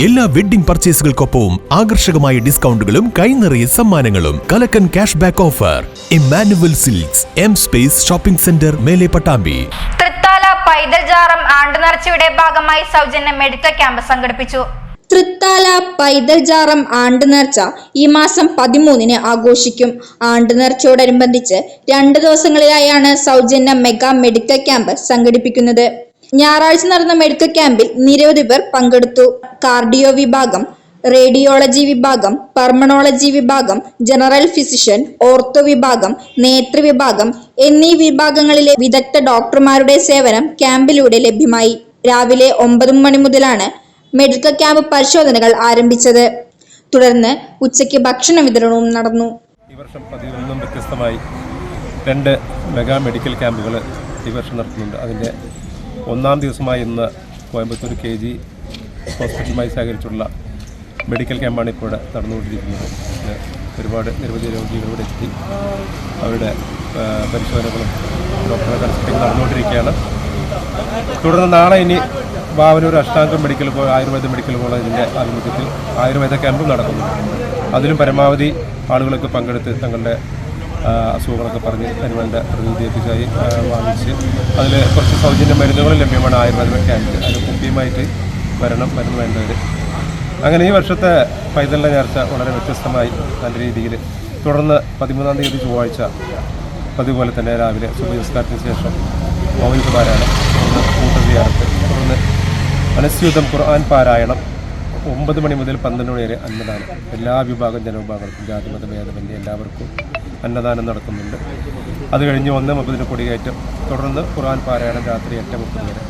എല്ലാ വെഡ്ഡിംഗ് പർച്ചേസുകൾക്കൊപ്പവും ആകർഷകമായ ഡിസ്കൗണ്ടുകളും കൈനിറയ സമ്മാനങ്ങളും കലക്കൻ cash back offer Emmanuel Silks M space shopping centre മേലെ പട്ടാമ്പി. തൃത്താല പൈതൽ ജാറം ആണ്ടുനേർച്ചയുടെ ഭാഗമായി സൗജന്യ മെഡിക്കൽ ക്യാമ്പ് സംഘടിപ്പിച്ചു. തൃത്താല പൈതൽ ജാറം ആണ്ടുനേർച്ച ഈ മാസം പതിമൂന്നിന് ആഘോഷിക്കും. ആണ്ടുനേർച്ചയോടനുബന്ധിച്ച് രണ്ട് ദിവസങ്ങളിലായാണ് സൗജന്യ മെഗാ മെഡിക്കൽ ക്യാമ്പ് സംഘടിപ്പിക്കുന്നത്. ഞായറാഴ്ച നടന്ന മെഡിക്കൽ ക്യാമ്പിൽ നിരവധി പേർ പങ്കെടുത്തു. കാർഡിയോ വിഭാഗം റേഡിയോളജി വിഭാഗം പർമണോളജി വിഭാഗം ജനറൽ ഫിസിഷ്യൻ ഓർത്തോ വിഭാഗം നേത്ര വിഭാഗം എന്നീ വിഭാഗങ്ങളിലെ വിദഗ്ധ ഡോക്ടർമാരുടെ സേവനം ക്യാമ്പിലൂടെ ലഭ്യമായി. രാവിലെ ഒമ്പത് മണി മുതലാണ് മെഡിക്കൽ ക്യാമ്പ് പരിശോധനകൾ ആരംഭിച്ചത്. തുടർന്ന് ഉച്ചയ്ക്ക് ഭക്ഷണ വിതരണവും നടന്നു. ഈ വർഷം പതിവിൽ വ്യത്യസ്തമായി രണ്ട് മെഗാ മെഡിക്കൽ ക്യാമ്പുകൾ ഈ വർഷം നടത്തുന്നുണ്ട്. അതിന്റെ ഒന്നാം ദിവസമായി ഇന്ന് കോയമ്പത്തൂർ കെ ജി ഹോസ്പിറ്റലുമായി സഹകരിച്ചുള്ള മെഡിക്കൽ ക്യാമ്പാണ് ഇപ്പോൾ ഇവിടെ നടന്നുകൊണ്ടിരിക്കുന്നത് ഒരുപാട് നിരവധി രോഗികൾ ഇവിടെ എത്തി. അവരുടെ പരിശോധനകളും ഡോക്ടറെ കൺസൾട്ടിങ് നടന്നുകൊണ്ടിരിക്കുകയാണ്. തുടർന്ന് നാളെ ഇനി ഭാവനൂർ അഷ്ടാംഗം മെഡിക്കൽ ആയുർവേദ മെഡിക്കൽ കോളേജിന്റെ ആഭിമുഖ്യത്തിൽ ആയുർവേദ ക്യാമ്പും നടക്കുന്നു. അതിലും പരമാവധി ആളുകളൊക്കെ പങ്കെടുത്ത് തങ്ങളുടെ അസുഖങ്ങളൊക്കെ പറഞ്ഞ് തരുവന്റെ പ്രതിനിധി എത്തിച്ചായി വാങ്ങിച്ച്. അതിൽ കുറച്ച് സൗജന്യ മരുന്നുകൾ ലഭ്യമാണ് ആയുർവേദ ക്യാമ്പിൽ അതിന് കുപ്പിയുമായിട്ട് വരണം മരുന്ന് വേണ്ടവർ അങ്ങനെ ഈ വർഷത്തെ പൈതലിന്റെ നേർച്ച വളരെ വ്യത്യസ്തമായി നല്ല രീതിയിൽ തുടർന്ന് പതിമൂന്നാം തീയതി ചൊവ്വാഴ്ച അതുപോലെ തന്നെ രാവിലെ സുബഹിസ്കാരത്തിന് ശേഷം മൗലിക പാരായണം തുടർന്ന് തുടർന്ന് അനസ്യൂതം ഖുർആൻ പാരായണം. ഒമ്പത് മണി മുതൽ പന്ത്രണ്ട് മണി വരെ അന്നദാനം. എല്ലാ വിഭാഗം ജനവിഭാഗങ്ങൾക്കും ജാതി മത ഭേദമന്യേ എല്ലാവർക്കും അന്നദാനം നടക്കുന്നുണ്ട് അത് കഴിഞ്ഞ് ഒന്ന് മുപ്പതിന് കൊടികയറ്റം തുടർന്ന് ഖുർആൻ പാരായണം രാത്രി എട്ട് മുപ്പത് വരെ.